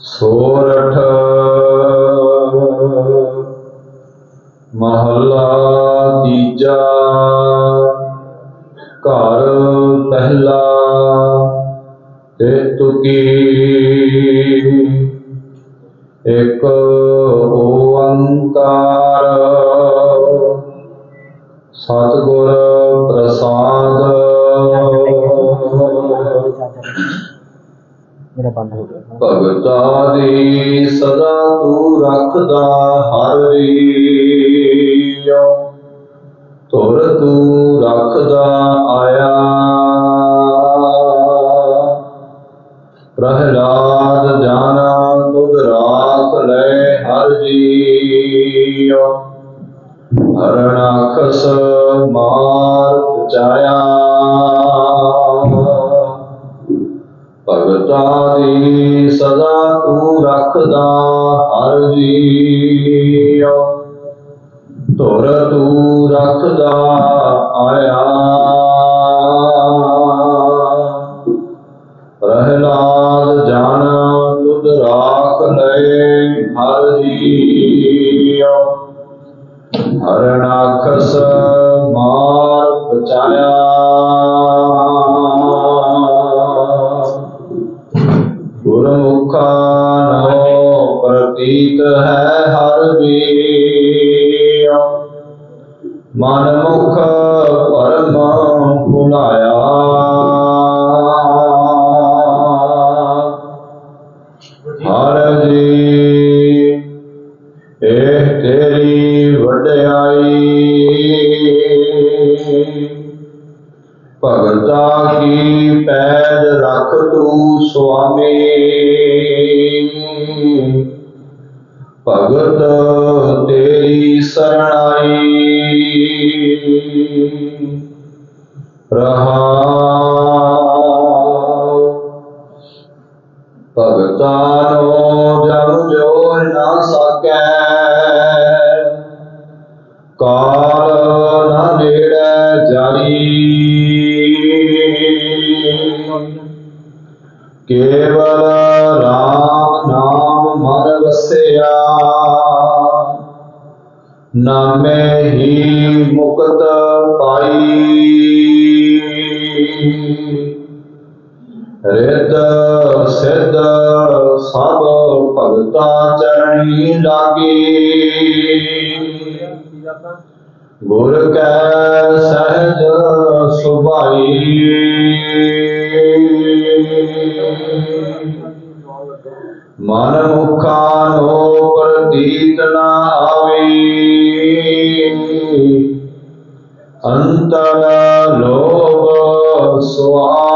ਸੋਰਠ ਮਹੱਲਾ ਤੀਜਾ ਘਰ ਪਹਿਲਾ ਤੇ ਤੁਕੀ ਇੱਕ ਬੰਦ ਹੋ ਗਿਆ। ਭਗਤਾ ਦੀ ਸਦਾ ਤੂੰ ਰੱਖਦਾ ਹਰ ਰੀਓ ਤੁਰ ਤੂੰ ਰੱਖਦਾ ਆਇਆ। ਪ੍ਰਹਲਾਦ ਜਾਣਾ ਤੁਧ ਰਾਖ ਲੈ ਹਰ ਜੀਓ ਹਰਣਾਖਸ ਮਾਰ ਪਚਾਇਆ ਭਗਤਾ ਦੀ ਸਦਾ ਤੂੰ ਰੱਖਦਾ ਹਰ ਜੀਉ। ਧੁਰ ਤੂੰ ਰੱਖਦਾ ਆਇਆ। ਪ੍ਰਹਲਾਦ ਜਾਨ ਤੁਧ ਰਾਖ ਲਏ ਹਰ ਜੀਉ। ਹਰਣਾਖਸ ਕੀ ਰੱਖ ਤੂੰ ਸੁਆਮੀ। ਭਗਤ ਤੇਰੀ ਸਰਣਾਈ। ਰਹਾ। ਭਗਤਾਂ ਨੂੰ ਜਮ ਜੋਰ ਨਾ ਸਕੈ। ਕੇਵਲ ਰਾਮ ਨਾਮ ਮਨ ਵਸਿਆ ਨਾਮੇ ਹੀ ਮੁਕਤ ਪਾਈ ਰਿਤ ਸਿਧ ਸਭ ਭਗਤਾ ਚਰਣੀ ਲਾਗੀ ਗੁਰ ਕੈ ਸਹਿਜ ਸੁਭਾਈ ਮਨ ਮੁਖਾ ਨੋ ਪ੍ਰਤੀਤ ਨਾ ਆਵੀ। ਅੰਤਰ ਲੋਭ ਸੁਆਵ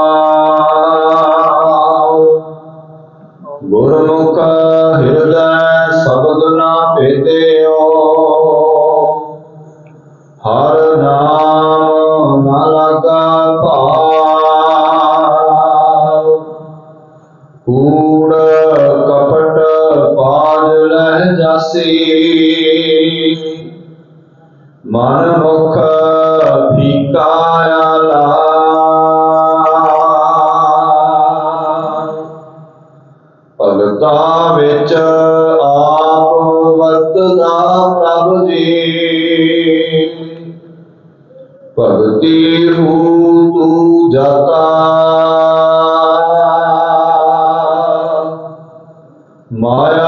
ਗੁਰਮੁਖ ਹਿਰਦੈ ਸ਼ਬਦ ਨਾ ਭੇਦਿਓ ਭਗਤਾ ਵਿੱਚ ਆਪ ਵਰਤਦਾ ਪ੍ਰਭ ਜੀ। ਭਗਤੀ ਹੂ ਤੂੰ ਜਾਤਾ। ਮਾਇਆ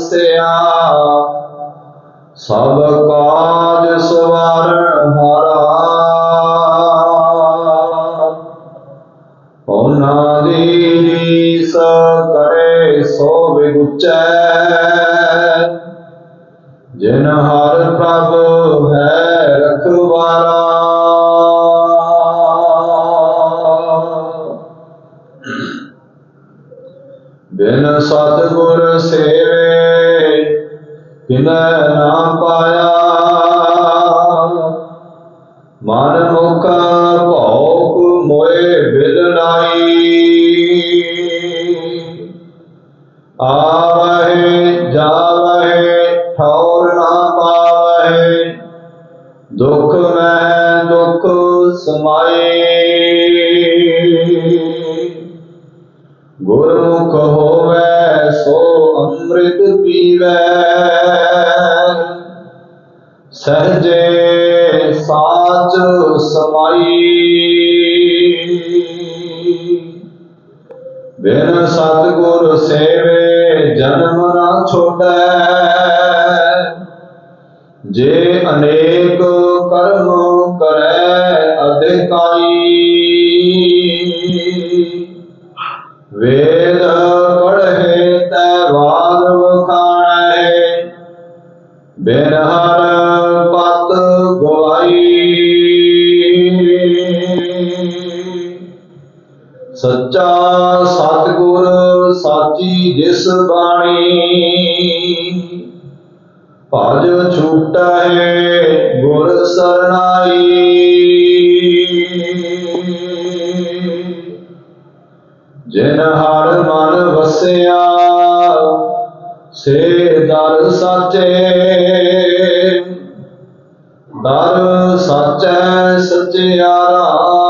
ਵਸਿਆ ਸਭ ਕਾਜ ਸਵਾਰਨ ਹਾਰਾ। ਉਹਨਾਂ ਦੀ ਰੀਸ ਕਰੇ ਸੋ ਵਿਗੁਚੈ ਜਿਨ ਹਰ ਪ੍ਰਭ ਹੈ ਮਨ ਮੁਖ ਭੌਕ ਮੋਏ ਬਿਦਲਾਈ ਆਵਹਿ, ਜਾਵਹਿ, ਠੌਰ ਨਾ ਪਾਵਹਿ, ਦੁਖ ਮੈਂ ਦੁਖ ਸਮਾਏ। ਗੁਰਮੁਖ ਹੋਵੇ, ਸੋ ਅੰਮ੍ਰਿਤ ਪੀਵੈ। ਬਿਨ ਸਤਿਗੁਰ ਸੇਵੇ ਜਨਮ ਨਾ ਛੋੜੈ। ਜੇ ਅਨੇਕ ਕਰਮ ਕਰੈ ਅਧਿਕਾਰੀ ਵੇ ਸਾਚੀ ਜਿਸ ਬਾਣੀ ਭਜ ਛੂਟਾ ਹੈ ਗੁਰ ਸਰਨਾਈ ਜਿਨ ਹਰ ਮਨ ਵਸਿਆ, ਸੇ ਦਰ ਸਾਚੇ। ਦਰ ਸਾਚੈ ਸਚਿਆਰਾ।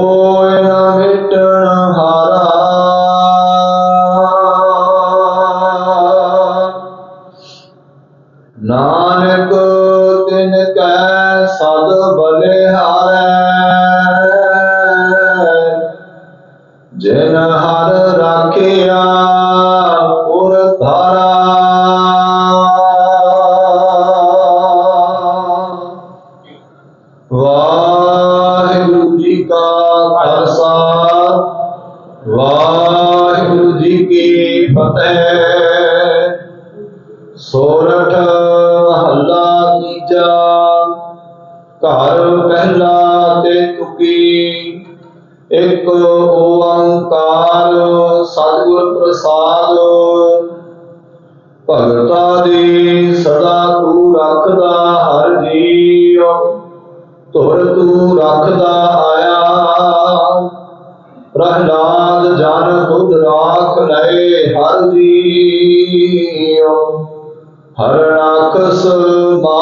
ਕੋਈ ਨਾ ਮਿਟਣ ਹਾਰਾ। ਨਾਨਕ ਤਿਨ ਕੈ ਸਦ ਬਲਿਹਾਰੈ ਜਿਨ ਹਰ ਰਾਖਿਆ ਉਰ ਧਾਰਾ। ਫਤਿਹ ਸੋਰਠ ਮਹੱਲਾ ਤੀਜਾ, ਘਰ ਪਹਿਲਾ ਤੇ ਤੁਕੀ। ਇੱਕ ਓੰਕਾਰ ਸਤਿਗੁਰ ਪ੍ਰਸਾਦ। ਭਗਤਾ ਦੀ ਸਦਾ ਤੂੰ ਰੱਖਦਾ ਹਰ ਜੀਉ ਤੁਰ ਤੂੰ ਰੱਖਦਾ ਆਇਆ ਪ੍ਰਹਲਾਦ ਜਨ ਤੁਧ ਰਾਖ ਲਏ ਹਰ ਜੀਉ ਹਰ ਰਾਖਸ ਮਾਰ